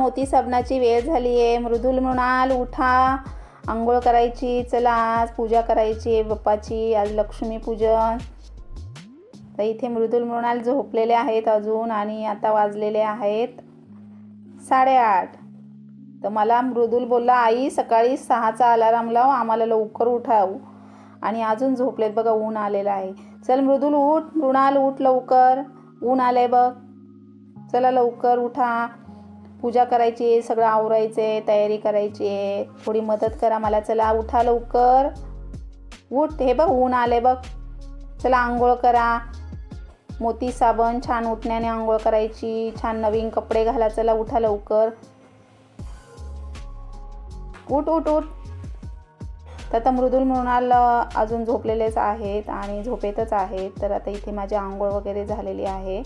मोती साबणाची वेळ झाली आहे. मृदुल मृणाल उठा आंघोळ करायची चला आज पूजा करायची आहे बाप्पाची आज लक्ष्मीपूजन तर इथे मृदुल मृणाल झोपलेले आहेत अजून आणि आता वाजलेले आहेत साडेआठ. तर मला मृदुल बोलला आई सकाळी सहाचा अलाराम लाव आम्हाला लवकर उठाव. आणि अजून झोपलेत बघा ऊन आलेलं आहे. चल मृदुल उठ मृणाल उठ लवकर. ऊन आलंय बघ. चला लवकर उठा. पूजा करायची आहे सगळं आवरायचं आहे तयारी करायची. आहे थोडी मदत करा मला. चला उठा लवकर. उठ. हे बघ ऊन आले बघ. चला आंघोळ करा. मोती साबण छान उठण्याने आंघोळ करायची. छान नवीन कपडे घाला. चला उठा लवकर. उठ उठ उठ. तर आता मृदुल मृणाल अजून झोपलेलेच आहेत आणि झोपेतच आहेत. तर आता इथे माझी आंघोळ वगैरे झालेली आहे.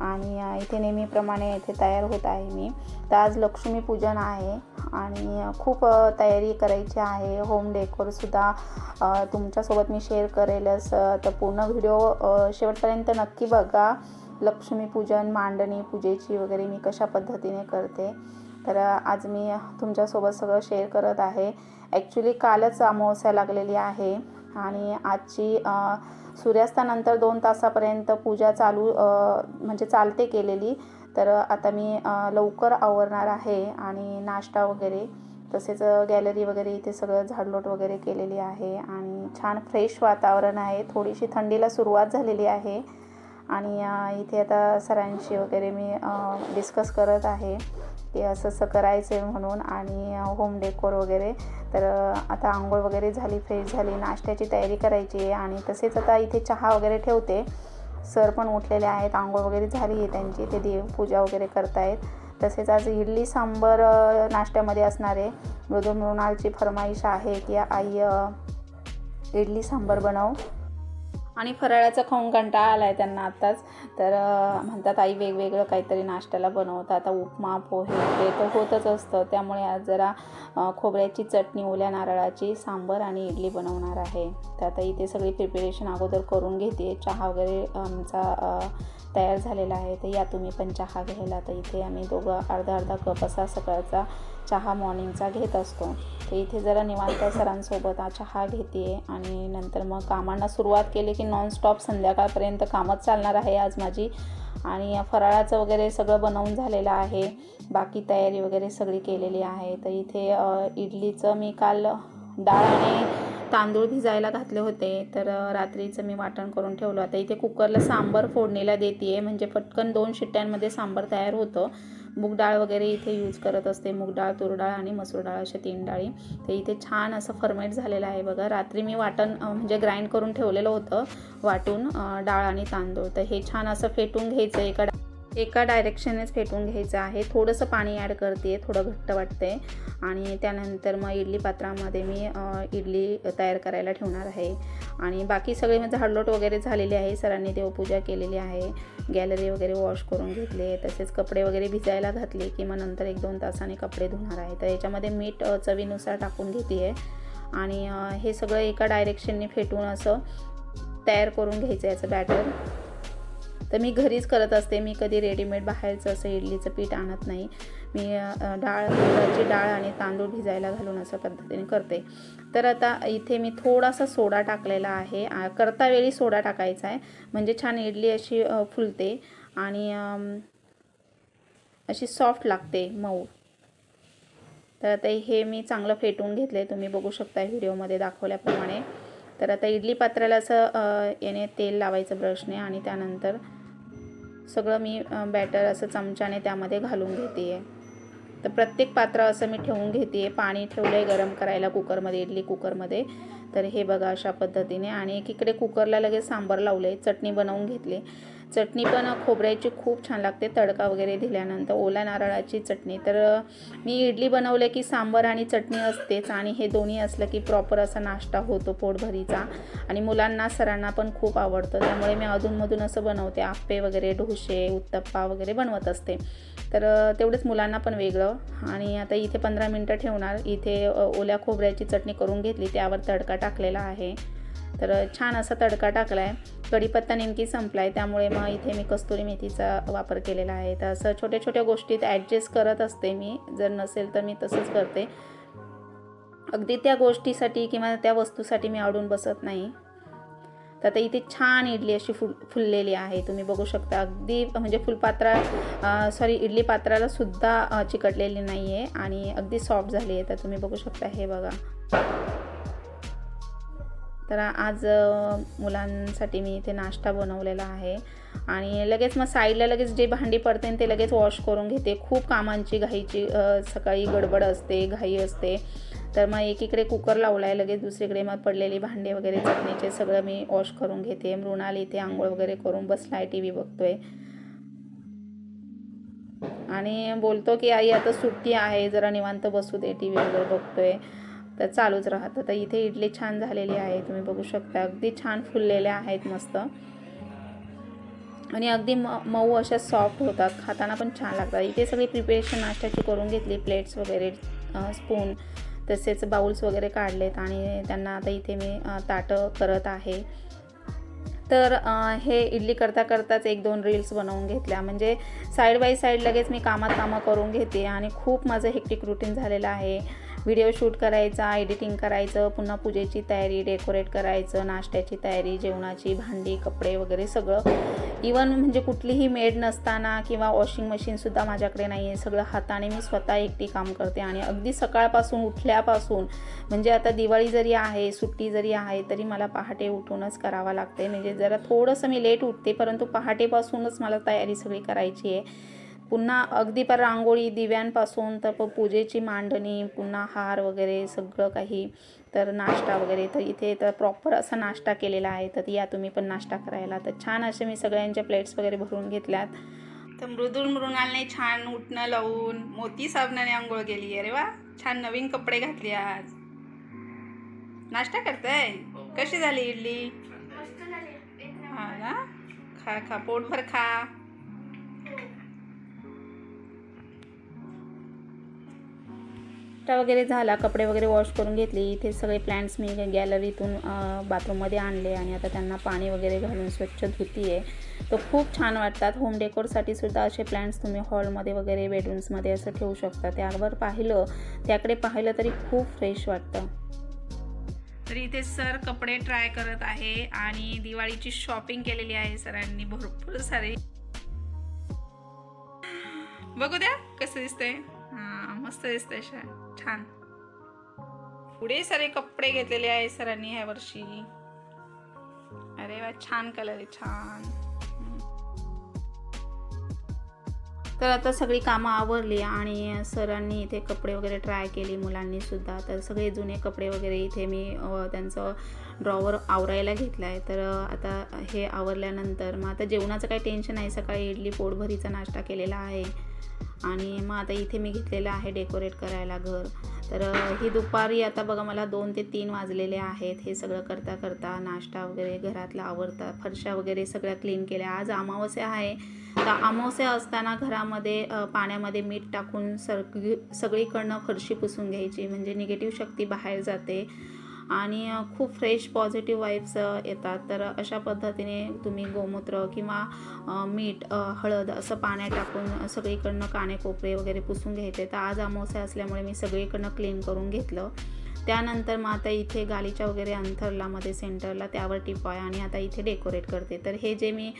आणि इथे नेहमीप्रमाणे इथे तयार होत आहे मी. तर आज लक्ष्मीपूजन आहे आणि खूप तयारी करायची आहे. होम डेकोरसुद्धा तुमच्यासोबत मी शेअर करेलच. तर पूर्ण व्हिडिओ शेवटपर्यंत नक्की बघा. लक्ष्मीपूजन मांडणी पूजेची वगैरे मी कशा पद्धतीने करते. तर आज मी तुमच्यासोबत सगळं शेअर करत आहे. ॲक्च्युली कालच अमावस्या लागलेली आहे. आणि आजची सूर्यास्तानंतर दोन तासापर्यंत पूजा चालू म्हणजे चालते केलेली. तर आता मी लवकर आवरणार आहे आणि नाश्ता वगैरे तसेच गॅलरी वगैरे इथे सगळं झाडलोट वगैरे केलेली आहे. आणि छान फ्रेश वातावरण आहे. थोडीशी थंडीला सुरुवात झालेली आहे. आणि इथे आता सरांशी वगैरे मी डिस्कस करत आहे. की असं असं करायचं आहे म्हणून आणि होम डेकोर वगैरे. तर आता आंघोळ वगैरे झाली फ्रेश झाली नाश्त्याची तयारी करायची आहे आणि तसेच आता इथे चहा वगैरे ठेवते. सर पण उठलेले आहेत आंघोळ वगैरे झाली आहे त्यांची ते देवपूजा वगैरे करतायत. तसेच आज इडली सांबर नाश्त्यामध्ये असणारे मृदू मृणालची फरमाईश आहे की आई इडली सांबर बनव. आणि फराळाचा खाऊन कंटाळा आला आहे त्यांना आत्ताच तर म्हणतात आई वेगवेगळं काहीतरी नाश्त्याला बनवतात. आता उपमा पोहे ते तर होतच असतं. त्यामुळे आज जरा खोबऱ्याची चटणी ओल्या नारळाची सांबर आणि इडली बनवणार आहे. तर आता इथे सगळी प्रिपरेशन अगोदर करून घेते. चहा वगैरे आमचा तयार झालेला आहे. तर या तुम्ही पण चहा घ्यायला. तर इथे आम्ही दोघं अर्धा अर्धा कप असा सकाळचा चहा मॉर्निंगचा घेत असतो. तर इथे जरा निवांत सरांसोबत. हा चहा घेते आहे आणि नंतर मग कामांना सुरुवात केली की नॉनस्टॉप संध्याकाळपर्यंत कामच चालणार आहे आज माझी. आणि फराळाचं वगैरे सगळं बनवून झालेलं आहे. बाकी तयारी वगैरे सगळी केलेली आहे. तर इथे इडलीचं मी काल डाळ आणि तांदूळ भिजायला घातले होते. तर रात्रीचं मी वाटण करून ठेवलं. आता इथे कुकरला सांबर फोडणीला देते म्हणजे पटकन दोन शिट्ट्यांमध्ये सांबर तयार होतं. मूग डाळ वगैरे इथे यूज करत असते. मूग डाळ तूर डाळ आणि मसूर डाळ अशा तीन डाळी. तर इथे छान असं फर्मेट झालेलं आहे बघा. रात्री मी वाटण म्हणजे ग्राइंड करून ठेवलेलं होतं वाटून डाळ आणि तांदूळ. तर हे छान असं फेटून घ्यायचं एका एका डायरेक्शननेच फेटून घ्यायचं आहे. थोडंसं पाणी ॲड करते थोडं घट्ट वाटते आणि त्यानंतर मग इडली पात्रामध्ये मी इडली तयार करायला ठेवणार आहे. आणि बाकी सगळे म्हणजे मग झाडलोट वगैरे झालेले आहे. सरांनी देवपूजा केलेली आहे. गॅलरी वगैरे वॉश करून घेतले तसेच कपडे वगैरे भिजायला घातले की मग नंतर एक दोन तासाने कपडे धुणार आहे. तर याच्यामध्ये मीठ चवीनुसार टाकून घेते आहे आणि हे सगळं एका डायरेक्शनने फेटून असं तयार करून घ्यायचं याचं बॅटर तर मी घरीच करत असते. मी कधी रेडीमेड बाहेरचं असं इडलीचं पीठ आणत नाही. मी डाळ उडदाची डाळ आणि तांदूळ भिजायला घालून असं पद्धतीने करते. तर आता इथे मी थोडासा सोडा टाकलेला आहे. करता वेळी सोडा टाकायचा आहे. म्हणजे छान इडली अशी फुलते आणि अशी सॉफ्ट लागते मऊ. तर आता हे मी चांगलं फेटून घेतलं आहे तुम्ही बघू शकता व्हिडिओमध्ये दाखवल्याप्रमाणे. तर आता इडली पात्राला असं याने तेल लावायचं ब्रशने आणि त्यानंतर सगळं मी बॅटर असं चमच्याने त्यामध्ये घालून घेते आहे तर प्रत्येक पात्र असं मी ठेवून घेते आहे पाणी ठेवलं आहे गरम करायला कुकरमध्ये इडली कुकरमध्ये. तर हे बघा अशा पद्धतीने. आणि एकीकडे कुकरला लगेच सांबार लावले चटणी बनवून घेतली. चटणी पण खोबऱ्याची खूप छान लागते तडका वगैरे दिल्यानंतर. ओल्या नारळाची चटणी. तर मी इडली बनवले की सांबार आणि चटणी असतेच आणि हे दोन्ही असलं की प्रॉपर असा नाश्ता होतो पोटभरीचा. आणि मुलांना सरांना पण खूप आवडतं. त्यामुळे मी अधूनमधून असं बनवते. आप्पे वगैरे डोसे उत्तप्पा वगैरे बनवत असते. तर तेवढेच तेवढंच मुलांना पण वेगळं. आणि आता इथे पंधरा मिनटं ठेवणार. इथे ओल्या खोबऱ्याची चटणी करून घेतली. त्यावर तडका टाकलेला आहे. तर छान असा तडका टाकला आहे कढीपत्ता नेमकी संपला आहे त्यामुळे मग इथे मी कस्तुरी मेथीचा वापर केलेला आहे. तर असं छोट्या छोट्या गोष्टीत ॲडजस्ट करत असते मी. जर नसेल तर मी तसंच करते. अगदी त्या गोष्टीसाठी किंवा त्या वस्तूसाठी मी आवडून बसत नाही. तर आता इथे छान इडली अशी फुल फुललेली आहे. तुम्ही बघू शकता अगदी म्हणजे फुलपात्रा सॉरी इडली पात्राला सुद्धा चिकटलेली नाही आहे आणि अगदी सॉफ्ट झाली आहे तर तुम्ही बघू शकता हे बघा. तर आज मुलांसाठी मी इथे नाश्ता बनवलेला आहे. आणि लगेच मग साईडला लगेच जे भांडी पडते ते लगेच वॉश करून घेते. खूप कामांची घाईची सकाळी गडबड असते घाई असते. तर मग एकीकडे कुकर लावला आहे लगेच दुसरीकडे मग पडलेली भांडे वगैरे चटणीचे सगळं मी वॉश करून घेते. मृणाल इथे आंघोळ वगैरे करून बसला आहे टी व्ही बघतोय. आणि बोलतो की आई आता सुट्टी आहे जरा निवांत बसू दे टी व्ही वगैरे बघतोय. तर चालूच राहतं. तर इथे इडली छान झालेली आहे. तुम्ही बघू शकता. अगदी छान फुललेल्या आहेत मस्त. आणि अगदी म मऊ अशा सॉफ्ट होतात. खाताना पण छान लागतात. इथे सगळी प्रिपरेशन नाश्त्याची करून घेतली. प्लेट्स वगैरे स्पून तसेच बाउल्स वगैरे काढलेत. आणि त्यांना आता इथे मी ताटं करत आहे. तर हे इडली करता करताच एक दोन रील्स बनवून घेतल्या. म्हणजे साईड बाय साईड लगेच मी कामात कामं करून घेते. आणि खूप माझं हेक्टिक रुटीन झालेलं आहे. व्हिडिओ शूट करायचा एडिटिंग करायचं पुन्हा पूजेची तयारी डेकोरेट करायचं नाश्त्याची तयारी जेवणाची भांडी कपडे वगैरे सगळं. इवन म्हणजे कुठलीही मेड नसताना किंवा वॉशिंग मशीनसुद्धा माझ्याकडे नाही आहे सगळं हाताने मी स्वतः एकटी काम करते आणि अगदी सकाळपासून उठल्यापासून म्हणजे आता दिवाळी जरी आहे सुट्टी जरी आहे तरी मला पहाटे उठूनच करावं लागते म्हणजे जरा थोडंसं मी लेट उठते परंतु पहाटेपासूनच मला तयारी सगळी करायची आहे. पुन्हा अगदी पर रांगोळी दिव्यांपासून तर प- पूजेची मांडणी पुन्हा हार वगैरे सगळं काही तर नाश्ता वगैरे. तर इथे तर प्रॉपर असा नाश्ता केलेला आहे. तर या तुम्ही पण नाश्ता करायला. तर छान असे मी सगळ्यांच्या प्लेट्स वगैरे भरून घेतल्यात. तर मृदुल मृणालने छान उठणं लावून मोती साबणाने आंघोळ केली. अरे वा! छान नवीन कपडे घातले आज. नाश्ता करताय? कशी झाली इडली? हा ना? खा खा. पोटभर खा. नाश्ता वगैरे झाला कपडे वगैरे वॉश करून घेतले. इथे सगळे प्लॅन्ट्स मी गॅलरीतून बाथरूममध्ये आणले आणि आता त्यांना पाणी वगैरे घालून स्वच्छ धुती आहे तर खूप छान वाटतात. होम डेकोरसाठी सुद्धा असे प्लॅन्ट्स तुम्ही हॉलमध्ये वगैरे बेडरूम्समध्ये असं ठेवू शकता. त्यावर पाहिलं त्याकडे पाहिलं तरी खूप फ्रेश वाटतं. तर इथे सर कपडे ट्राय करत आहे आणि दिवाळीची शॉपिंग केलेली आहे सरांनी. भरपूर सारे. बघू द्या कसं दिसतंय. मस्त दिसतंय शा- छान. पुढे सारे कपडे घेतलेले आहे सरांनी ह्या वर्षी. अरे वा छान कलर आहे छान. तर आता सगळी कामं आवरली आणि सरांनी इथे कपडे वगैरे ट्राय केली मुलांनी सुद्धा. तर सगळे जुने कपडे वगैरे इथे मी त्यांचं ड्रॉवर आवरायला घेतलं आहे तर आता हे आवरल्यानंतर मग आता जेवणाचं काही टेन्शन नाही. सकाळी इडली पोटभरीचा नाश्ता केलेला आहे. आणि मग आता इथे मी घेतलेलं आहे डेकोरेट करायला घर. तर ही दुपारी आता बघा मला दोन ते तीन वाजलेले आहेत. हे सगळं करता करता नाश्ता वगैरे घरातला आवरता फरशा वगैरे सगळ्या क्लीन केल्या. आज अमावस्या आहे. तर अमावस्या असताना घरामध्ये पाण्यामध्ये मीठ टाकून सग सगळीकडनं फरशी पुसून घ्यायची. म्हणजे निगेटिव्ह शक्ती बाहेर जाते. आणि खूप फ्रेश पॉझिटिव्ह वाईब्स येतात. तर अशा पद्धतीने तुम्ही गोमूत्र किंवा मीठ हळद असं पाण्यात टाकून सगळीकडनं काने कोपरे वगैरे पुसून घ्यायचे. तर आज अमावस्या असल्यामुळे मी सगळीकडनं क्लीन करून घेतलं. त्यानंतर मग आता इथे गालीच्या वगैरे अंथरलामध्ये सेंटरला त्यावर टिपॉय आणि आता इथे डेकोरेट करते. तर हे जे मी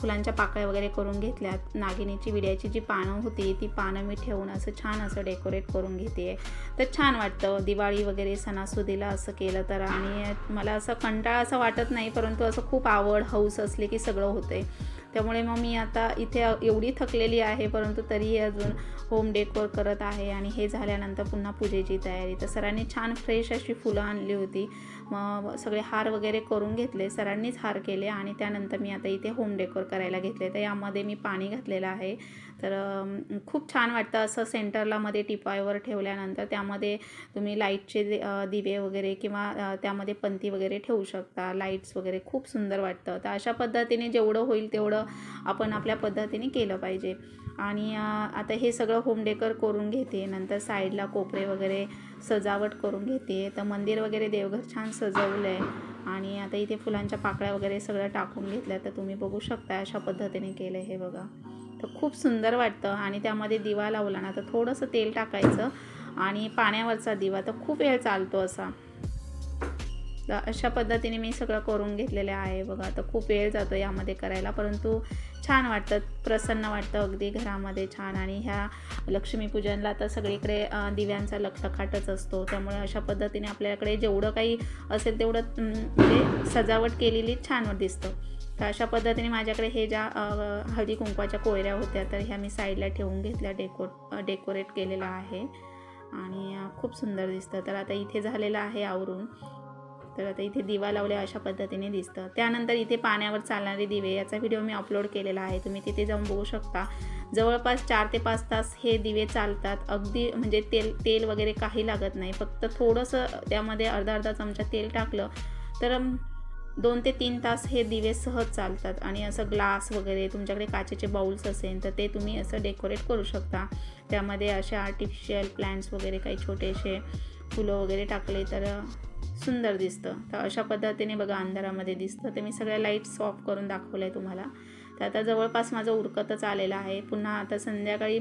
फुलांच्या पाकळ्या वगैरे करून घेतल्यात नागिनीची विड्याची जी पानं होती ती पानं मी ठेवून असं छान असं डेकोरेट करून घेते. तर छान वाटतं. दिवाळी वगैरे सणासुदीला असं केलं तर आणि मला असं कंटाळा असं वाटत नाही परंतु असं खूप आवड हौस असली की सगळं होते त्यामुळे मग मी आता इथे एवढी थकलेली आहे परंतु तरीही अजून होम डेकोर करत आहे. आणि हे झाल्यानंतर पुन्हा पूजेची तयारी. तर सरांनी छान फ्रेश अशी फुलं आणली होती. मग सगळे हार वगैरे करून घेतले सरांनीच हार केले आणि त्यानंतर मी आता इथे होम डेकोर करायला घेतले. तर यामध्ये मी पाणी घातलेलं आहे. तर खूप छान वाटतं असं सेंटरला मध्ये टिपायवर ठेवल्यानंतर त्यामध्ये तुम्ही लाईटचे दिवे वगैरे किंवा त्यामध्ये पंती वगैरे ठेवू शकता. लाईट्स वगैरे खूप सुंदर वाटतं. तर अशा पद्धतीने जेवढं होईल तेवढं आपण आपल्या पद्धतीने केलं पाहिजे. आणि आता हे सगळं होम डेकर करून घेते. नंतर साईडला कोपरे वगैरे सजावट करून घेते. तर मंदिर वगैरे देवघर छान सजवलं आहे आणि आता इथे फुलांच्या पाकळ्या वगैरे सगळं टाकून घेतल्या. तर तुम्ही बघू शकता अशा पद्धतीने केलं हे बघा. तर खूप सुंदर वाटतं. आणि त्यामध्ये दिवा लावला ना तर थोडंसं तेल टाकायचं. आणि पाण्यावरचा दिवा. तर खूप वेळ चालतो असा. तर अशा पद्धतीने मी सगळं करून घेतलेलं आहे. बघा तर खूप वेळ जातो यामध्ये करायला परंतु छान वाटतं प्रसन्न वाटतं अगदी घरामध्ये छान. आणि ह्या लक्ष्मीपूजनला तर सगळीकडे दिव्यांचा लखलखाटच असतो. त्यामुळे अशा पद्धतीने आपल्याकडे जेवढं काही असेल तेवढं म्हणजे सजावट केलेली छान दिसतं. तर अशा पद्धतीने माझ्याकडे हे ज्या हळदी कुंकवाच्या कोयऱ्या होत्या तर ह्या मी साईडला ठेवून घेतल्या डेको डेकोरेट केलेलं आहे. आणि खूप सुंदर दिसतं. तर आता इथे झालेलं आहे आवरून. तर आता इथे दिवा लावले अशा पद्धतीने दिसतं. त्यानंतर इथे पाण्यावर चालणारे दिवे याचा व्हिडिओ मी अपलोड केलेला आहे. तुम्ही तिथे जाऊन बघू शकता. जवळपास चार ते पाच तास हे दिवे चालतात. अगदी म्हणजे तेल तेल वगैरे काही लागत नाही. फक्त थोडंसं त्यामध्ये अर्धा अर्धा चमचा तेल टाकलं तर दोन ते तीन तास हे दिवे सहज चालतात. आणि असं ग्लास वगैरे तुमच्याकडे काचेचे बाउल्स असेल तर ते तुम्ही असं डेकोरेट करू शकता. त्यामध्ये असे आर्टिफिशियल प्लॅन्ट्स वगैरे काही छोटेसे फुलं वगैरे टाकले तर सुंदर दिसतं. तर अशा पद्धतीने बघा अंधारामध्ये दिसतं. तर मी सगळ्या लाईट्स ऑफ करून दाखवलं आहे तुम्हाला. तर आता जवळपास माझं उरकतच आलेलं आहे. पुन्हा आता संध्याकाळी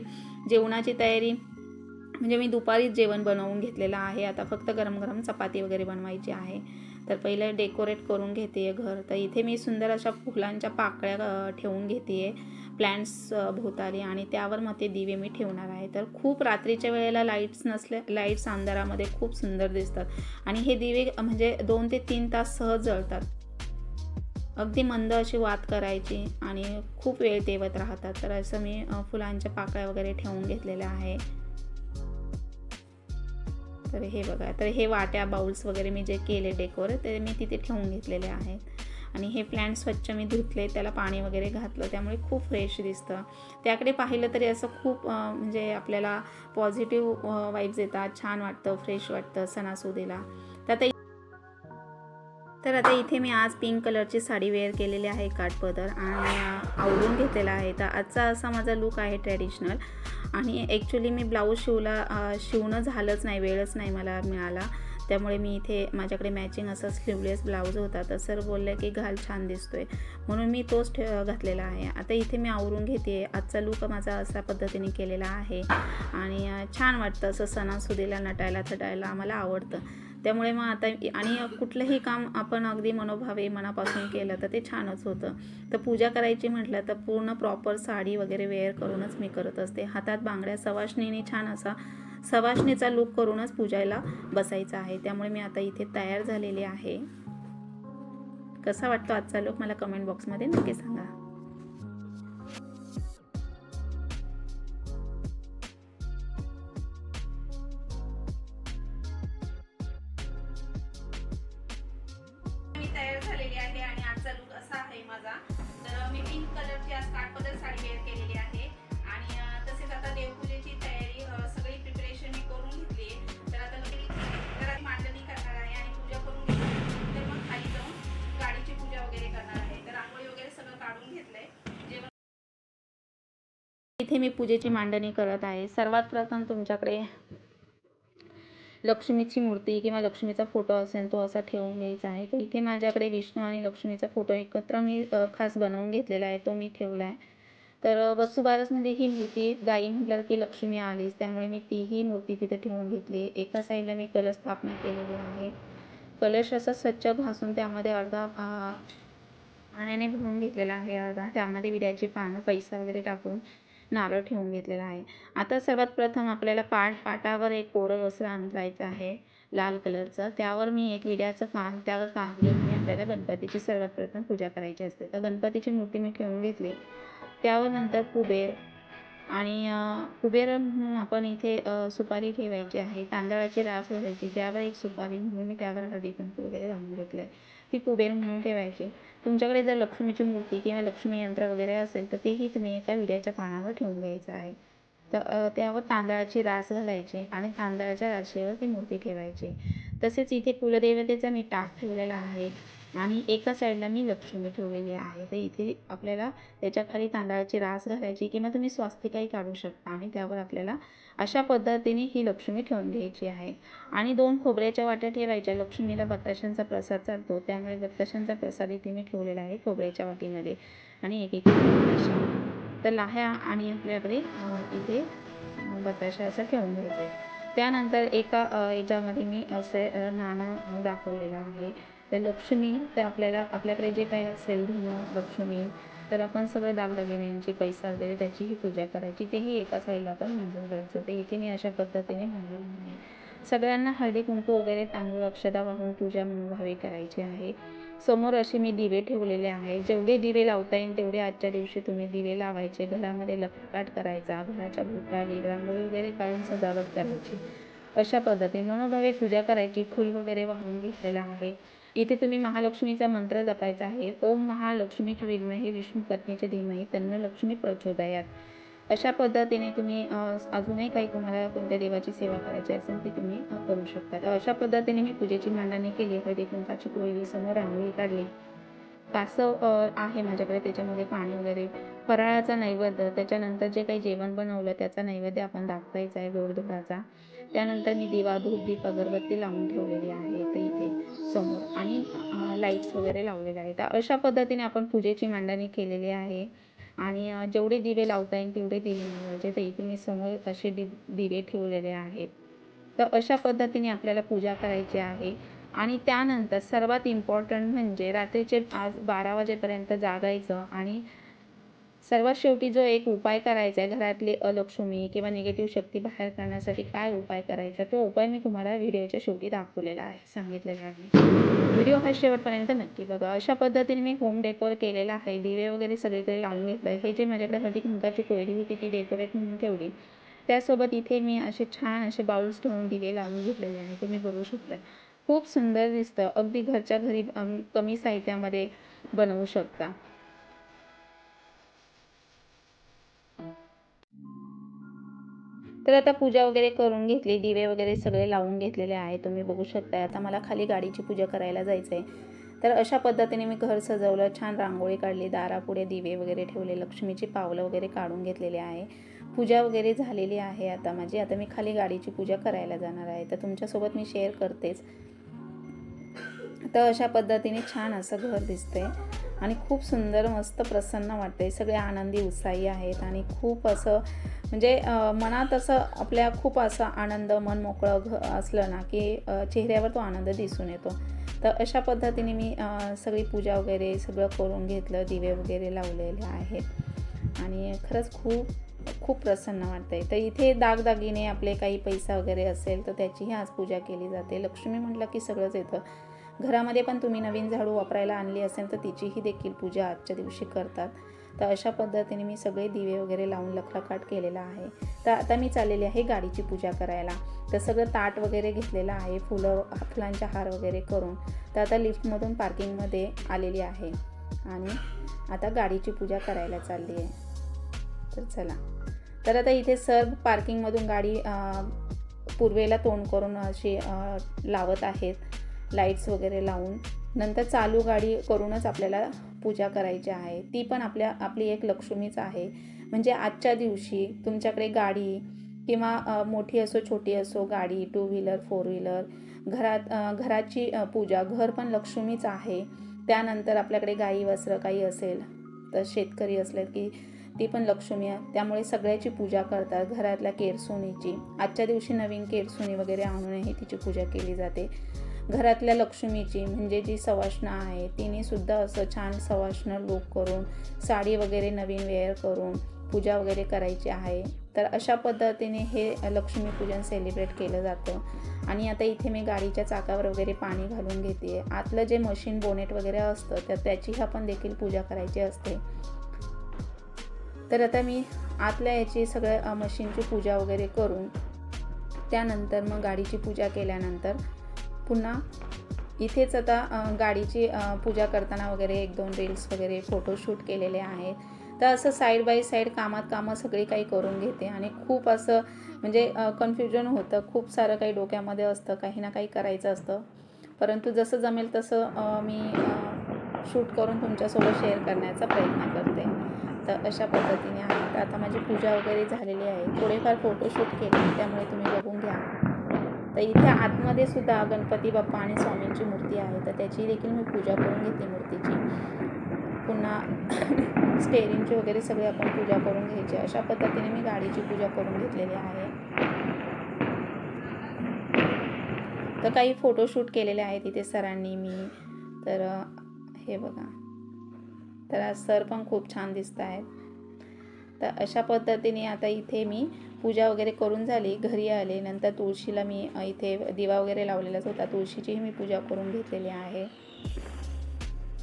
जेवणाची तयारी म्हणजे मी दुपारीच जेवण बनवून घेतलेलं आहे. आता फक्त गरम गरम चपाती वगैरे बनवायची आहे. तर पहिलं डेकोरेट करून घेते घर. तर इथे मी सुंदर अशा फुलांच्या पाकळ्या ठेवून घेते आहे प्लॅन्ट्स भोवताली आणि त्यावर मग ते दिवे मी ठेवणार आहे. तर खूप रात्रीच्या वेळेला लाईट्स नसल्या लाईट्स अंधारामध्ये खूप सुंदर दिसतात. आणि हे दिवे म्हणजे दोन ते तीन तास सहज जळतात. अगदी मंद अशी वात करायची आणि खूप वेळ तेवत राहतात. तर असं मी फुलांच्या पाकळ्या वगैरे ठेवून घेतलेल्या आहे. तर हे बघा तर हे वाट्या बाउल्स वगैरे मी जे केले डेकोर ते मी तिथे ठेवून घेतलेले आहेत. आणि हे प्लॅन्ट स्वच्छ मी धुतले त्याला पाणी वगैरे घातलं त्यामुळे खूप फ्रेश दिसतं. त्याकडे पाहिलं तरी असं खूप म्हणजे आपल्याला पॉझिटिव्ह वाईब्स येतात छान वाटतं फ्रेश वाटतं सणासुदीला. तर आता तर आता इथे मी आज पिंक कलरची साडी वेअर केलेली आहे काठपदर आणि आवडून घेतलेला आहे. तर आजचा असा माझा लुक आहे ट्रॅडिशनल आणि ॲक्च्युली मी ब्लाऊज शिवला शिवणं झालंच नाही वेळच नाही मला मिळाला. त्यामुळे मी इथे माझ्याकडे मॅचिंग असं स्लीवलेस ब्लाऊज होता तर सर बोलले की घाल छान दिसतोय. म्हणून मी तोच ठे घातलेला आहे. आता इथे मी आवरून घेते. आजचा लुक माझा अशा पद्धतीने केलेला आहे. आणि छान वाटतं असं सणासुदीला नटायला थटायला आम्हाला आवडतं. त्यामुळे मग आता आणि कुठलंही काम आपण अगदी मनोभावे मनापासून केलं तर ते छानच होतं. तर पूजा करायची म्हटलं तर पूर्ण प्रॉपर साडी वगैरे वेअर करूनच मी करत असते. हातात बांगड्या सवाशणीने छान असा सवाशणीचा लुक करूनच पूजायला बसायचं आहे. त्यामुळे मी आता इथे तयार झालेले आहे. कसा वाटतो आजचा लुक मला कमेंट बॉक्समध्ये नक्की सांगा. तयार झालेली आहे आणि आजचा लुक असा आहे माझा. तर मी पिंक कलरची आज काठपदर साडी वेअर केलेली घेतलंय. जेवण इथे मी पूजेची मांडणी करत आहे. सर्वात प्रथम तुमच्याकडे लक्ष्मीची मूर्ती किंवा लक्ष्मीचा फोटो असेल तो असा ठेवून घ्यायचा आहे. तर इथे माझ्याकडे विष्णू आणि लक्ष्मीचा फोटो एकत्र मी खास बनवून घेतलेला आहे. तो मी ठेवला आहे. तर वसुबारसमध्ये ही मूर्ती गाई म्हटलं की लक्ष्मी आलीच. त्यामुळे मी तीही मूर्ती तिथे ठेवून घेतली एका साईडला मी कलश स्थापना केलेली आहे. कलश असा स्वच्छ घासून त्यामध्ये अर्धा पाण्याने भरून घेतलेला आहे अर्धा. त्यामध्ये विड्याची पानं पैसा वगैरे टाकून नारळ ठेवून घेतलेला आहे. आता सर्वात प्रथम आपल्याला पाट पाटावर एक कोरं वस्त्र आणायचं आहे? लाल कलरचं. त्यावर मी एक विड्याचं पान त्यावर पान घेऊन मी आपल्याला गणपतीची सर्वात प्रथम पूजा करायची असते. तर गणपतीची मूर्ती मी ठेवून घेतली. त्यावर नंतर कुबेर आणि कुबेर म्हणून आपण इथे सुपारी ठेवायची आहे. तांदळाची रास ठेवायची. त्यावर एक सुपारी म्हणून मी त्यावर हळदी कुंकू वगैरे लावून घेतलं ती कुबेर म्हणून ठेवायची. तुमच्याकडे जर लक्ष्मीची मूर्ती किंवा लक्ष्मी यंत्र वगैरे असेल तर तेही तुम्ही एका विड्याच्या पानावर ठेवून घ्यायचं आहे. तर त्यावर तांदळाची रास घालायची आणि तांदळाच्या राशीवर ती मूर्ती ठेवायची. तसेच इथे कुलदेवतेचा मी टाक ठेवलेला आहे. आणि एका साईडला मी लक्ष्मी ठेवलेली आहे. तर इथे आपल्याला त्याच्याखाली तांदळाची रास घालायची किंवा तुम्ही स्वास्तिकाही काढू शकता आणि त्यावर आपल्याला अशा पद्धतीने ही लक्ष्मी ठेवून घ्यायची आहे. आणि दोन खोबऱ्याच्या वाट्या ठेवायच्या. लक्ष्मीला बताशांचा प्रसाद चालतो. त्यामुळे बताशांचा प्रसाद इथे मी ठेवलेला आहे खोबऱ्याच्या वाटीमध्ये. आणि एक एक तर लाह्या आणि आपल्याकडे इथे बताशा असं ठेवून घ्यायचं आहे. त्यानंतर एका याच्यामध्ये मी असे नाणं दाखवलेलं आहे. तर लक्ष्मी तर आपल्याला आपल्याकडे जे काही असेल धन लक्ष्मी तर आपण सगळं दागदागिन्यांची पैसा वगैरे त्याचीही पूजा करायची. तेही एका साईडला आपण मंजूर करायचं. ते इथे मी अशा पद्धतीने मंजूर सगळ्यांना हळदी कुंकू वगैरे तांदूळ अक्षता वाहून पूजा मनोभावी करायची आहे. समोर असे मी दिवे ठेवलेले आहे. जेवढे दिवे लावता येईल तेवढे आजच्या दिवशी तुम्ही दिवे लावायचे. घरामध्ये लपकाट करायचा घराच्या भुतारी रांगोळी वगैरे काढून सजावट करायची. अशा पद्धतीने मनोभावे पूजा करायची. फुल वगैरे वाहून घेतलेलं आहे. इथे तुम्ही महालक्ष्मीचा मंत्र जपायचा आहे. ओम महालक्ष्मी विद्महे विष्णू पत्नीचे धीमही त्यांना लक्ष्मी प्रचोदयात. अशा पद्धतीने तुम्ही अजूनही काही तुम्हाला कोणत्या देवाची सेवा करायची असेल ती तुम्ही करू शकता अशा पद्धतीने मी पूजेची मांडणी केली कधी कुंकाची कोळी समोर रांगोळी काढली. कासव आहे माझ्याकडे त्याच्यामध्ये पाणी वगैरे. फराळाचा नैवेद्य त्याच्यानंतर जे काही जेवण बनवलं त्याचा नैवेद्य आपण दाखवायचा आहे गोडधोडाचा त्यानंतर मी दिवा धूप दीप अगरबत्ती लावून ठेवलेली आहे. तर इथे समोर आणि लाईट्स वगैरे लावलेले आहेत. तर अशा पद्धतीने आपण पूजेची मांडणी केलेली आहे. आणि जेवढे दिवे लावता येईल तेवढे दिवे लावायचे. तर इथे मी समोर असे दि दिवे ठेवलेले आहेत. तर अशा पद्धतीने आपल्याला पूजा करायची आहे. आणि त्यानंतर सर्वात इम्पॉर्टंट म्हणजे रात्रीचे आज बारा वाजेपर्यंत जागायचं आणि सर्वात शेवटी जो एक उपाय करायचा आहे घरातली अलक्ष्मी किंवा निगेटिव्ह शक्ती बाहेर काढण्यासाठी काय उपाय करायचा तो उपाय मी तुम्हाला व्हिडिओच्या शेवटी दाखवलेला आहे सांगितलेला आहे. व्हिडिओ हा शेवटपर्यंत नक्की बघा. अशा पद्धतीने मी होम डेकोर केलेला आहे. दिवे वगैरे सगळीकडे लावून घेतलं आहे हे जे माझ्याकडे हळदी कुंकाची कोयडी होती ती डेकोरेट म्हणून ठेवली. त्यासोबत इथे मी असे छान असे बाउल्स ठेवून दिवे लावून घेतलेले आहे. तुम्ही बघू शकता. खूप सुंदर दिसतं. अगदी घरच्या घरी कमी साहित्यामध्ये बनवू शकता. तर आता पूजा वगैरे करून घेतली दिवे वगैरे सगळे लावून घेतलेले आहे तुम्ही बघू शकता आता मला खाली गाडीची पूजा करायला जायचं आहे तर अशा पद्धतीने मी घर सजवलं छान रांगोळी काढली दारापुढे दिवे वगैरे ठेवले लक्ष्मीची पावलं वगैरे काढून घेतलेली आहे. पूजा वगैरे झालेली आहे आता माझी. आता मी खाली गाडीची पूजा करायला जाणार आहे. तर तुमच्यासोबत मी शेअर करतेच. तर अशा पद्धतीने छान असं घर दिसतंय. आणि खूप सुंदर मस्त प्रसन्न वाटते सगळे आनंदी उत्साही आहेत आणि खूप असं म्हणजे मनात असं आपल्या खूप असं आनंद मन मोकळं घ असलं ना की चेहऱ्यावर तो आनंद दिसून येतो. तर अशा पद्धतीने मी सगळी पूजा वगैरे सगळं करून घेतलं दिवे वगैरे लावलेले आहेत. आणि खरंच खूप खूप प्रसन्न वाटतंय. तर इथे दागदागिने आपले काही पैसा वगैरे असेल तर त्याचीही आज पूजा केली जाते. लक्ष्मी म्हटलं की सगळंच येतं. घरामध्ये पण तुम्ही नवीन झाडू वापरायला आणली असेल तर तिचीही देखील पूजा आजच्या दिवशी करतात. तर अशा पद्धतीने मी सगळे दिवे वगैरे लावून लखलखाट केलेला आहे. तर आता मी चाललेली आहे गाडीची पूजा करायला. तर सगळं ताट वगैरे घेतलेलं आहे फुलं फुलांचा हार वगैरे करून. तर आता लिफ्टमधून पार्किंगमध्ये आलेली आहे. आणि आता गाडीची पूजा करायला चालली आहे. तर चला. तर आता इथे सर्व पार्किंगमधून गाडी पूर्वेला तोंड करून अशी लावत आहेत. लाईट्स वगैरे लावून. नंतर चालू गाडी करूनच आपल्याला पूजा करायची आहे. ती पण आपल्या आपली एक लक्ष्मीच आहे. म्हणजे आजच्या दिवशी तुमच्याकडे गाडी किंवा मोठी असो छोटी असो गाडी टू व्हीलर फोर व्हीलर घरात घराची पूजा घर पण लक्ष्मीच आहे. त्यानंतर आपल्याकडे गाई वस्त्र काही असेल तर शेतकरी असले की ती पण लक्ष्मी आहे. त्यामुळे सगळ्याची पूजा करतात. घरातल्या केरसुणीची. आजच्या दिवशी नवीन केरसुणी वगैरे आणूनही तिची पूजा केली जाते. घरातल्या लक्ष्मीची म्हणजे जी सवाष्णा आहे तिने सुद्धा असं छान सवाष्ण लूक करून साडी वगैरे नवीन वेअर करून पूजा वगैरे करायची आहे. तर अशा पद्धतीने हे लक्ष्मीपूजन सेलिब्रेट केलं जातं. आणि आता इथे मी गाडीच्या चाकावर वगैरे पाणी घालून घेते. आतलं जे मशीन बोनेट वगैरे असतं तर त्याची आपण देखील पूजा करायची असते. तर आता मी आतल्या याची सगळ्या मशीनची पूजा वगैरे करून त्यानंतर मग गाडीची पूजा केल्यानंतर पुन्हा इथेच आता गाडीची पूजा करताना वगैरे एक दोन रील्स वगैरे फोटोशूट केलेले आहेत. तर असं साईड बाय साईड कामात कामं सगळी काही करून घेते आणि खूप असं म्हणजे कन्फ्युजन होतं. खूप सारं काही डोक्यामध्ये असतं काही ना काही करायचं असतं. परंतु जसं जमेल तसं मी शूट करून तुमच्यासोबत शेअर करण्याचा प्रयत्न करते. तर अशा पद्धतीने आहे. तर आता माझी पूजा वगैरे झालेली आहे. थोडेफार फोटोशूट केले त्यामुळे तुम्ही बघून घ्या. तर इथे आतमध्ये सुद्धा गणपती बाप्पा आणि स्वामींची मूर्ती आहे. तर त्याची देखील मी पूजा करून घेते मूर्तीची. पुन्हा स्टेरिंगची वगैरे सगळी आपण पूजा करून घ्यायची. अशा पद्धतीने मी गाडीची पूजा करून घेतलेली आहे. तर काही फोटोशूट केलेले आहेत इथे सरांनी मी. तर हे बघा. तर आज सर पण खूप छान दिसत आहेत तर अशा पद्धतीने आता इथे मी पूजा वगैरे करून झाली घरी आले. नंतर तुळशीला मी इथे दिवा वगैरे लावलेलाच होता. तुळशीचीही मी पूजा करून घेतलेली आहे.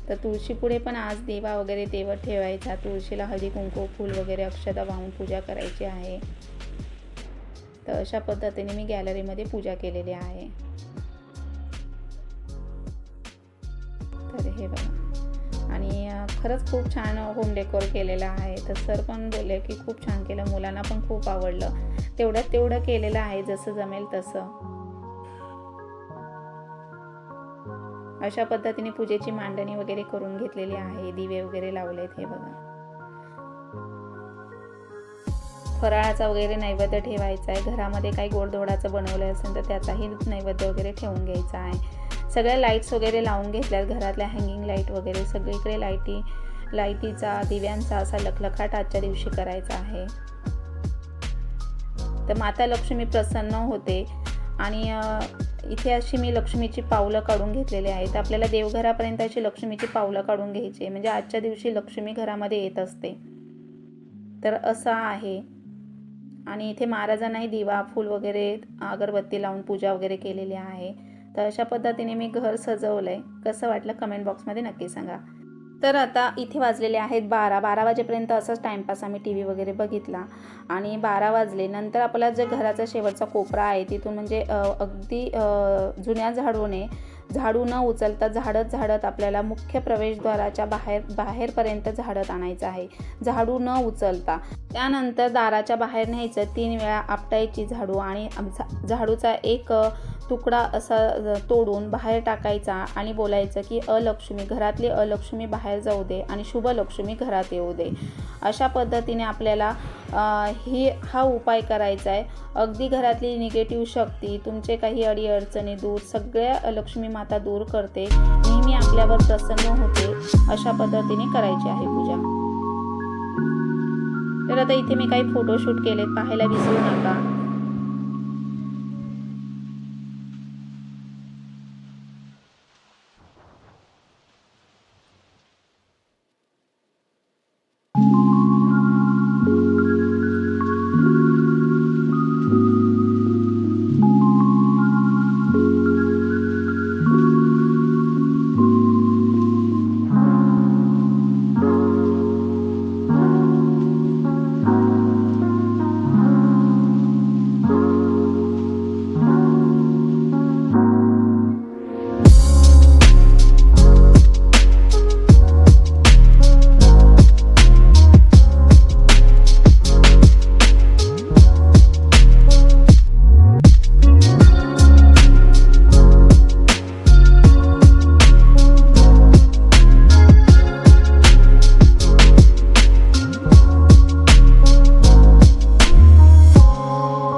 तर तुळशीपुढे पण आज दिवा वगैरे तेवर ठेवायचा. तुळशीला हळदी कुंकू फूल वगैरे अक्षता वाहून पूजा करायची आहे. तर अशा पद्धतीने मी गॅलरीमध्ये पूजा केलेली आहे. तर हे बघा. खरंच खूप छान होम डेकोर केलेलं आहे. तर सर पण बोलले की खूप छान केलं. मुलांना पण खूप आवडलं. तेवढ्यात तेवढं केलेलं आहे. जसं जमेल तसं. अशा पद्धतीने पूजेची मांडणी वगैरे करून घेतलेली आहे. दिवे वगैरे लावलेत हे बघा. फराळाचा वगैरे नैवेद्य ठेवायचा आहे. घरामध्ये काही गोडधोडाचं बनवलं असेल तर त्याचाही नैवेद्य वगैरे ठेवून घ्यायचा आहे. सगळ्या लाईट्स वगैरे लावून घेतल्यात. घरातल्या हँगिंग लाइट वगैरे सगळीकडे लाईटी लाईटीचा दिव्यांचा असा लखलखाट आजच्या दिवशी करायचा आहे. तर माता लक्ष्मी प्रसन्न होते. आणि इथे अशी मी लक्ष्मीची पावलं काढून घेतलेली आहेत. आपल्याला देवघरापर्यंत अशी लक्ष्मीची पावलं काढून घ्यायची म्हणजे आजच्या दिवशी लक्ष्मी घरामध्ये येत असते. तर असं आहे. आणि इथे महाराजांनाही दिवा फूल वगैरे अगरबत्ती लावून पूजा वगैरे केलेली आहे. तर अशा पद्धतीने मी घर सजवलं आहे कसं वाटलं कमेंट बॉक्समध्ये नक्की सांगा. तर आता इथे वाजलेले आहेत बारा. बारा वाजेपर्यंत असंच टाईमपास आम्ही टी व्ही वगैरे बघितला. आणि बारा वाजले. नंतर आपला जे घराचा शेवटचा कोपरा आहे तिथून म्हणजे अगदी जुन्या झाडूने झाडू न उचलता झाडत झाडत आपल्याला मुख्य प्रवेशद्वाराच्या बाहेर बाहेरपर्यंत झाडत आणायचं आहे. झाडू न उचलता. त्यानंतर दाराच्या बाहेर न्यायचं. तीन वेळा आपटायची झाडू आणि झा- झाडूचा एक तुकडा असा तोडून बाहेर टाकायचा आणि बोलायचं की अलक्ष्मी घरातली अलक्ष्मी बाहेर जाऊ दे आणि शुभलक्ष्मी घरात येऊ दे. अशा पद्धतीने आपल्याला ही हा उपाय करायचा आहे अगदी घरातली निगेटिव्ह शक्ती तुमचे काही अडीअडचणी दूर सगळ्या लक्ष्मी माता दूर करते. नेहमी आपल्यावर प्रसन्न होते. अशा पद्धतीने करायची आहे पूजा. तर आता इथे मी काही फोटोशूट केलेत. पाहायला विसरू नका.